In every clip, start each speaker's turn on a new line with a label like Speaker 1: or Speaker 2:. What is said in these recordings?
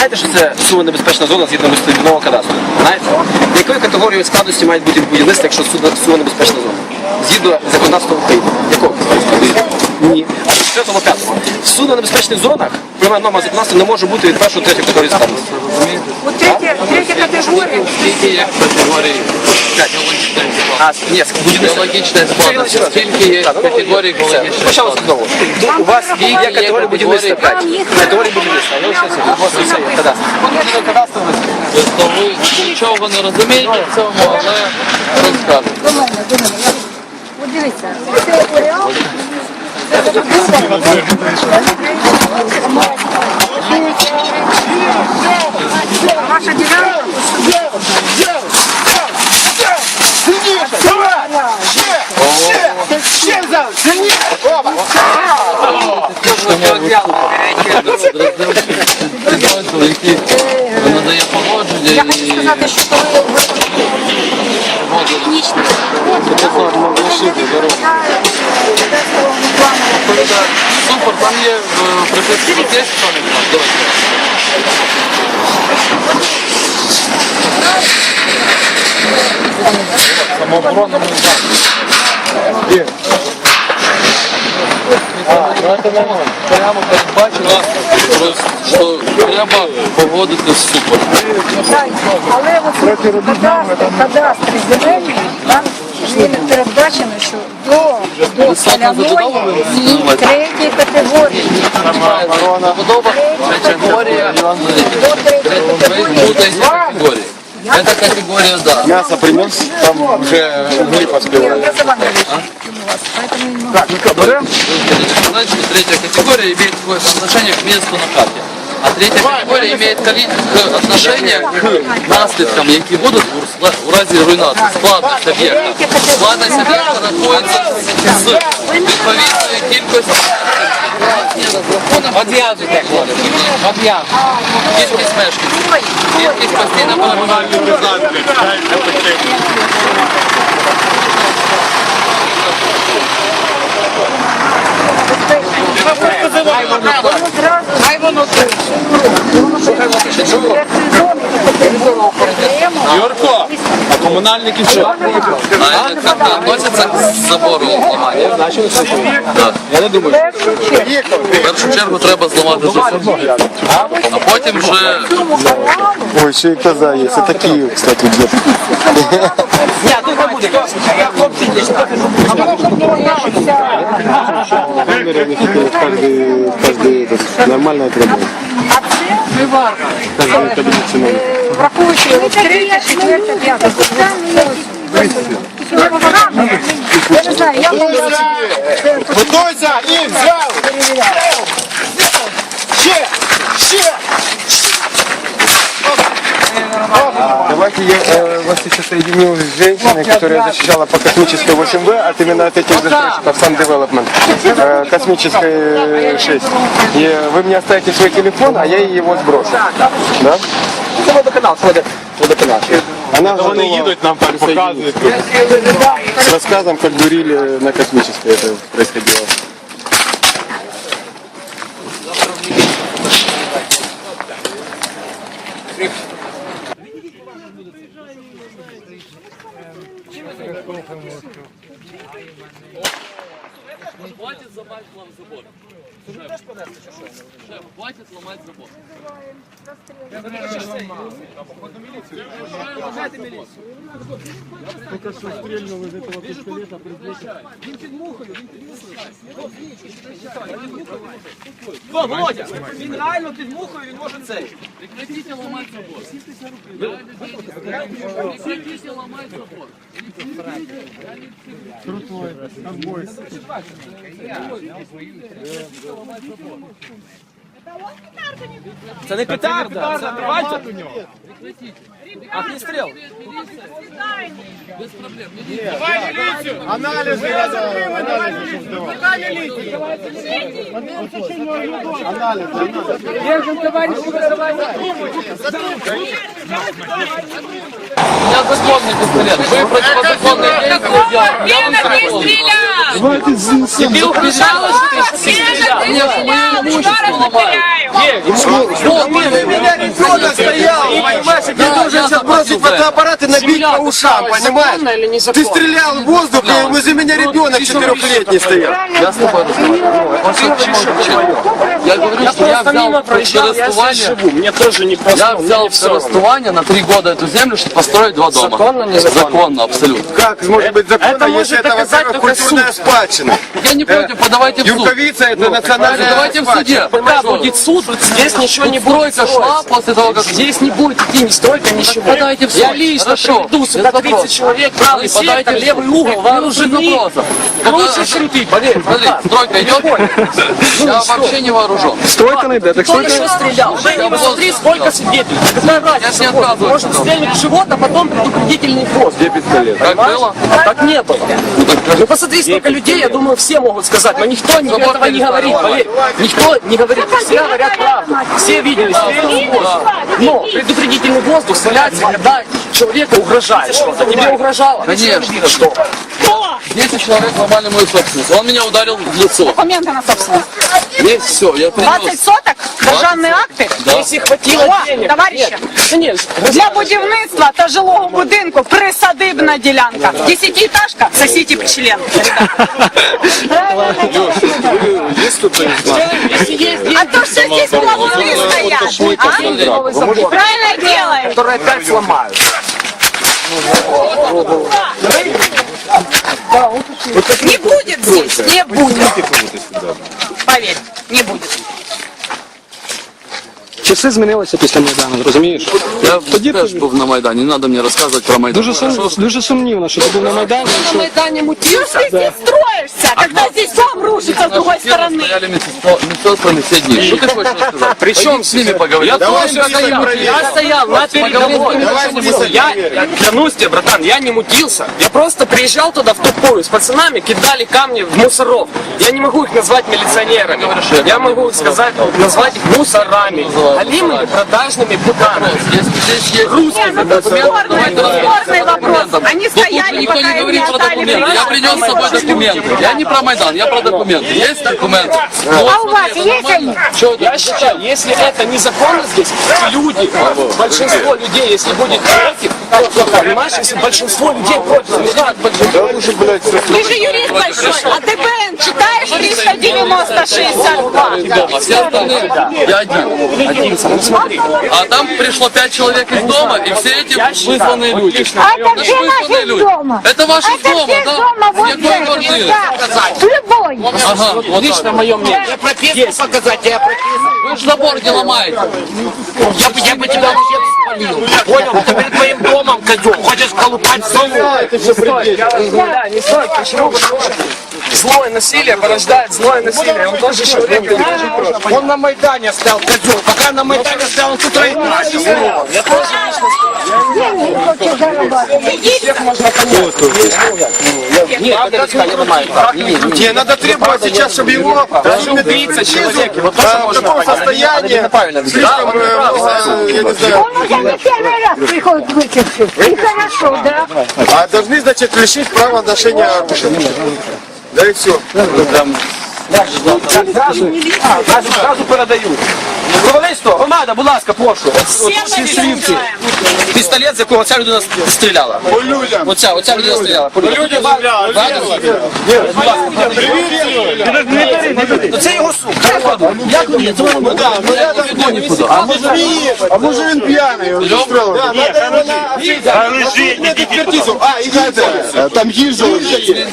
Speaker 1: знаєте, що це сума небезпечна зона згідно містобудівного кадастру? Знаєте? Якою категорією складності мають бути будівництво, якщо сума, небезпечна зона? Згідно законодавства України. Якого? Ні. А в четвертому п'ятому. В небезпечних зонах пряма норма законодавства не може бути від першої третьої категорії складності.
Speaker 2: От третя, третя категорія.
Speaker 3: Скільки є категорій геологічної
Speaker 1: А,
Speaker 3: складності? Скільки є категорій
Speaker 1: все.
Speaker 3: геологічної
Speaker 1: Почали знову. У вас є
Speaker 3: Скільки є
Speaker 1: категорія будівництва
Speaker 3: категорій?
Speaker 1: 5. Категорія будівництва. Ну. У
Speaker 3: Тобто ви нічого не розумієте в цьому, але розказуєте.
Speaker 2: До мене, до мене. От дивіться, це ареал. Ваша ділянка
Speaker 3: Підрозділ, який надає
Speaker 2: Я хочу сказати, що коли ви технічно
Speaker 3: Супер, там є в приписці є що? Давайте. Самооборона ми Прямо передбачено, що треба погодити з супер.
Speaker 2: Але кадастр, земельний, там він передбачено, що до, до
Speaker 3: Висотна забудова
Speaker 2: соляної
Speaker 3: ви
Speaker 2: і
Speaker 3: думаєте?
Speaker 2: третій категорії.
Speaker 3: Забудова категорія
Speaker 2: До третьої категорії.
Speaker 3: путається категорії. Это категория, да.
Speaker 4: Мясо принес, там уже угли поспевают.
Speaker 2: Образование у вас, поэтому не могу.
Speaker 4: Так, ну что, берем?
Speaker 3: Сказать, что третья категория имеет какое-то отношение к месту на карте. А третья категория имеет отношение к наслідкам, які будуть у разі руйнації. Складність об'єкта. Складність об'єкта знаходиться з відповідної кількості Одв'язуйте, Кількість мешканців. Кількість постійно перебуває.
Speaker 2: Хай воно
Speaker 4: Юрко, а комунальники що?
Speaker 3: А це как относиться к забору ламання? Так.
Speaker 1: Я не думаю.
Speaker 3: В першу чергу треба зламати забор. А потім вже
Speaker 4: Ой, еще и коза есть. Это Киев, кстати, где-то.
Speaker 1: Ні, тут не буде. Я хлопці
Speaker 4: Камеры выходят каждый, каждый этот, нормально отработает. Каждый варто.
Speaker 2: Враховуючи третя, четверта, п'ята. Я не знаю, я
Speaker 4: Готуйся і взяв! Ще! Ще! Давайте я вас сейчас соединю с женщиной, которая защищала по космической 8В от именно от этих застройщиков Sun Development, э, космической э, 6. И вы мне оставите свой телефон, а я ей его сброшу. Да?
Speaker 1: Це водоканал, це воде- водоканал.
Speaker 4: Она Вони їдуть, нам так показують. С рассказом, как дурили на космической это происходило. Gracias.
Speaker 3: Хватить зламати вам забор. Шеф, хватить ламати забор.
Speaker 1: О, Володя, він реально під мухою, він може цей.
Speaker 3: Прекратите ломать забор. Прекратите ломать забор.
Speaker 1: Це не петарда, це давайте. Огнестріл.
Speaker 3: Без проблем.
Speaker 4: Анализы надо, анализы чтобы сдавать.
Speaker 3: У меня законный пистолет. Вы противозаконные действия делаете. Я вам перевожу. Тебе убежало, что ты стрелял? Нет, мое имущество ломают.
Speaker 1: Ні, ви мене
Speaker 4: выключить фотоаппарат и набить по ушам, понимаешь? Ты стрелял в воздух, и возле меня ребенок четырехлетний стоял.
Speaker 3: Я с тобой разговариваю. Я говорю, что я взял користування,
Speaker 5: Мне тоже не
Speaker 3: я взял в користування на три года эту землю, чтобы построить два дома.
Speaker 5: Законно, незаконно?
Speaker 3: Законно, абсолютно.
Speaker 4: Как может быть законно, если это, во-первых, культурная спадщина?
Speaker 3: Я не против, подавайте в суд.
Speaker 4: Юрковица это национальная
Speaker 3: Давайте в суде.
Speaker 5: Пока будет суд, здесь ничего не будет
Speaker 3: Стройка шла после того, как...
Speaker 5: Здесь не будет идти ни стройка, ничего.
Speaker 3: подайте в суд.
Speaker 5: Я лично приведу сюда
Speaker 3: без
Speaker 5: 30
Speaker 3: вопросов.
Speaker 5: человек, правый сектор, левый угол, вооружены. Круче шрути, поверь.
Speaker 3: Смотри, стройка идет. Я вообще не вооружен.
Speaker 4: Стройка не йде, так
Speaker 5: Кто еще стрелял? Посмотри, сколько свидетелей. Какая разница?
Speaker 3: не отказываюсь.
Speaker 5: Может стрельнуть живот, а потом предупредительный хвост.
Speaker 3: Как было?
Speaker 5: Так не было. Ну посмотри, сколько людей, я думаю, все могут сказать, но никто ни- этого не говорит, поверь. Никто не говорит, все говорят правду. Все видели, стрельнул в воздух. Но предупредительный воздух стреляется, когда человеку угрожает что-то. Тебе угрожало?
Speaker 3: Конечно.
Speaker 5: Что?
Speaker 3: 10 человек ломали мою собственность. Он меня ударил в лицо.
Speaker 2: Документы на собственность.
Speaker 3: Есть все, я
Speaker 2: 20
Speaker 3: принес.
Speaker 2: соток, державні акти.
Speaker 5: Если хватило
Speaker 2: О,
Speaker 5: денег.
Speaker 2: товарищи.
Speaker 5: Нет, Нет,
Speaker 2: Для будівництва та жилого будинку присадибна ділянка. Десятиэтажка, сосите член.
Speaker 5: если есть деньги,
Speaker 2: А то все здесь плавуны стоят. А? Правильно делаешь.
Speaker 5: которые опять сломают.
Speaker 2: Не будет здесь, не будет. Поверь, не будет.
Speaker 6: Часи змінилися після Майдану, розумієш?
Speaker 3: Я теж був на Майдані, не треба мені розказувати про Майдан.
Speaker 6: Дуже, сум, дуже сумнівно, що ти був на Майдані.
Speaker 5: На Майдане
Speaker 2: Чего
Speaker 5: мутился.
Speaker 2: ж ты здесь строишься, когда здесь дом рушится с другой стороны?
Speaker 3: Стояли медсестро- медсестрами все дни. Что ты хочешь сказать? Причем с ними поговорить?
Speaker 5: Я тоже стоял, я стоял на переговоре. Я, я клянусь тебе, братан, я не мутился. Я просто приезжал туда в тупую с пацанами, кидали камни в мусоров. Я не могу их назвать милиционерами. Я могу их сказать, назвать их мусорами. Алимами, продажными путанами.
Speaker 3: Если здесь есть
Speaker 2: Не, ну тут спорный, тут спорный вопрос. Они
Speaker 3: Тут лучше
Speaker 2: стояли,
Speaker 3: никто
Speaker 2: пока
Speaker 3: не
Speaker 2: им
Speaker 3: говорит
Speaker 2: не
Speaker 3: про
Speaker 2: отдали
Speaker 3: документы. Я
Speaker 2: приказ.
Speaker 3: принес с собой документы. Я не про Майдан, я про документы. Есть документы?
Speaker 2: А у вас есть они?
Speaker 3: Что
Speaker 5: Я считаю, если это незаконно здесь, люди, большинство людей, если будет против, понимаешь, если большинство людей против, не знаю, большинство.
Speaker 4: Уже, блядь,
Speaker 2: Ты же юрист большой, а ТПН читаешь 390-62?
Speaker 3: дома? Все остальные, я один.
Speaker 5: Один сам, смотри.
Speaker 3: А там пришло пять человек из дома, и все эти вызванные люди.
Speaker 2: А это
Speaker 3: Это ж
Speaker 2: все
Speaker 3: вызванные
Speaker 2: наши
Speaker 3: люди.
Speaker 2: дома.
Speaker 3: Это ваши
Speaker 2: Это
Speaker 3: дома,
Speaker 2: все
Speaker 3: да?
Speaker 2: дома,
Speaker 3: С
Speaker 2: вот
Speaker 3: какой
Speaker 2: это,
Speaker 3: квартиры?
Speaker 2: да. Любой.
Speaker 3: Ага, вот
Speaker 5: Лично
Speaker 3: так.
Speaker 5: мое мнение. Я прописку показать, я.
Speaker 3: Вы же забор не ломаете.
Speaker 5: Я бы, я бы тебя вообще спалил. Понял? Ты перед твоим домом, козел. Хочешь колупать сову? Да, не стоит. Почему? Потому что злое насилие порождает злое насилие. Он тоже человек. тоже против.
Speaker 4: Он на Майдане стал козел. Пока на Майдане стал, он с утра и.
Speaker 5: Я тоже лично Всех можно понять. Нет.
Speaker 4: Не, надо требовать сейчас, чтобы его
Speaker 5: Даже 30 человек,
Speaker 4: в таком состоянии, слишком, э, я не знаю,
Speaker 2: Он уже не первый раз приходит выпивший. И хорошо, да?
Speaker 4: а должны, значит, лишить права ношения оружия. Да и все.
Speaker 5: Зразу передаю. Журналісту, громада, будь ласка, прошу.
Speaker 1: Пістолет, з якого ця людина стріляла.
Speaker 4: По людям.
Speaker 1: Оця, оця людина стріляла. По людям.
Speaker 5: Ну це його суд.
Speaker 4: А може він п'яний? он застрелив? Да, надо його на на експертизу. А, і це, там гільза лежить.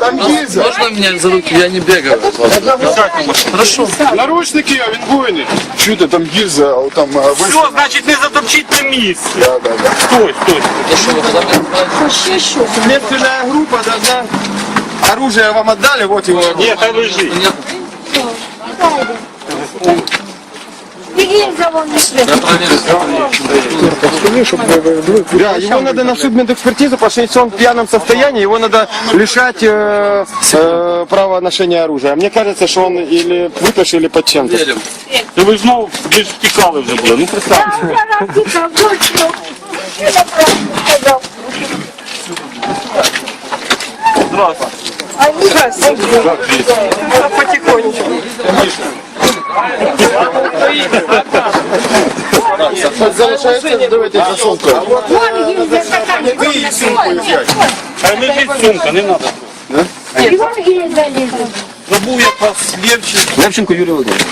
Speaker 4: Там гільза.
Speaker 3: Можно меня за руки? Я не бегаю. Хорошо.
Speaker 4: Наручники, а він буйний. Чуєте, там гільза, а там
Speaker 7: Все, значить, не затопчіть на місці.
Speaker 4: Да, да, да.
Speaker 7: Стой, стой.
Speaker 3: Я что, вы тогда мне сказали?
Speaker 4: Следственная группа должна... Оружие вам отдали, вот его оружие.
Speaker 7: Ні, хай лежить.
Speaker 4: Да, его надо на судмедэкспертизу, потому что если он в пьяном состоянии, его надо лишать э, э, права ношения оружия. А мне кажется, что он или выпьешь, или под чем-то.
Speaker 7: Та ви ж знову ви ж тікали. Ну представте. Я вже Здравствуйте. Здравствуйте. Здравствуйте. Потихонечку.
Speaker 4: Залишається, давайте за сумкою.
Speaker 7: А не лізь сумка, не треба. Забув, як вас Левчик,
Speaker 1: Левченко Юрій Володимирович.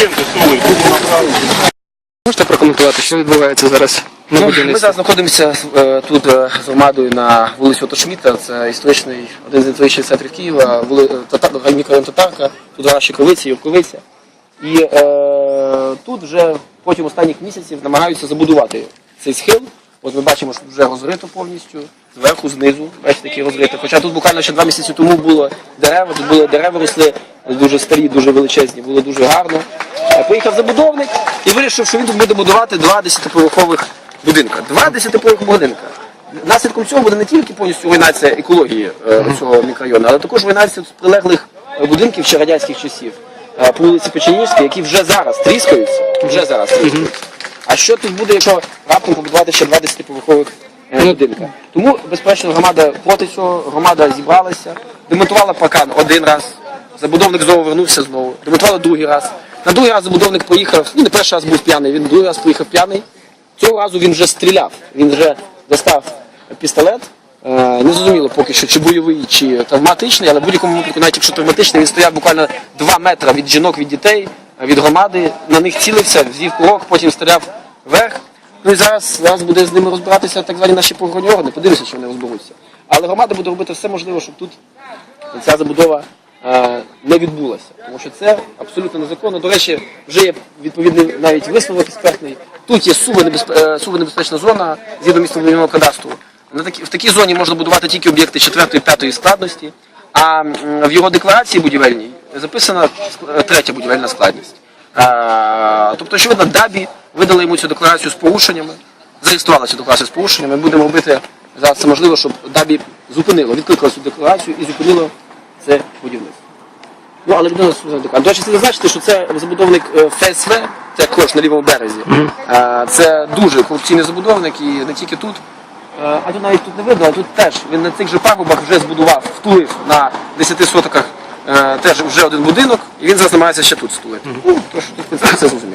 Speaker 7: Левченко.
Speaker 6: Можете прокоментувати, що відбувається зараз на
Speaker 1: Ну, ми зараз знаходимося е, тут е, з громадою на вулиці Отошміта. Це історичний один з історичних центрів Києва, вули, е, Тата- мікрорайон Татарка, тут наші Кровиці, Юрковиця. І е, тут вже протягом останніх місяців намагаються забудувати цей схил. От ми бачимо, що вже розрито повністю, зверху, знизу, бачите, такі розрито. Хоча тут буквально ще два місяці тому було дерева, тут були дерева росли, дуже старі, дуже величезні, було дуже гарно. Е, Приїхав забудовник і вирішив, що він тут буде будувати два десятиповерхових будинка. Два десятиповерхових будинка. Наслідком цього буде не тільки повністю руйнація екології е, цього мікрорайону, але також руйнація прилеглих будинків ще радянських часів е, по вулиці Печенігській, які вже зараз тріскаються. Вже зараз тріскаються. А що тут буде, якщо раптом побудувати ще два десятиповерхових е, будинка? Тому, безперечно, громада проти цього, громада зібралася, демонтувала паркан один раз, забудовник знову вернувся знову, демонтувала другий раз. На другий раз забудовник поїхав, ну не перший раз був п'яний, він другий раз поїхав п'яний. Цього разу він вже стріляв, він вже достав пістолет. Е, Не зрозуміло поки що, чи бойовий, чи травматичний, але будь-якому випадку, навіть якщо травматичний, він стояв буквально 2 метри від жінок, від дітей, е, від громади, на них цілився, взвів курок, потім стріляв вверх. Ну і зараз, зараз буде з ними розбиратися так звані наші правоохоронні органи, подивимося, чи вони розберуться. Але громада буде робити все можливе, щоб тут ця забудова не відбулася. Тому що це абсолютно незаконно. До речі, вже є відповідний навіть висновок експертний. Тут є сувонебезпечна небезпечна зона згідно містобудівного кадастру. В такій зоні можна будувати тільки об'єкти 4-5 складності, а в його декларації будівельній записана е, третя будівельна складність. Тобто, очевидно, Дабі видали йому цю декларацію з порушеннями, зареєстрували цю декларацію з порушеннями. Ми будемо робити зараз це можливо, щоб Дабі зупинило, відкликало цю декларацію і зупинило це будівництво. Ну, але людина служила до До речі, слід зазначити, що це забудовник е, ФСВ, це також на лівому березі. Це дуже корупційний забудовник і не тільки тут. Е, А тут навіть тут не видно, а тут теж він на цих же пагубах вже збудував, втулив на 10 сотоках е, теж вже один будинок, і він зараз намагається ще тут стулити. Ну, тож тут це зрозуміло.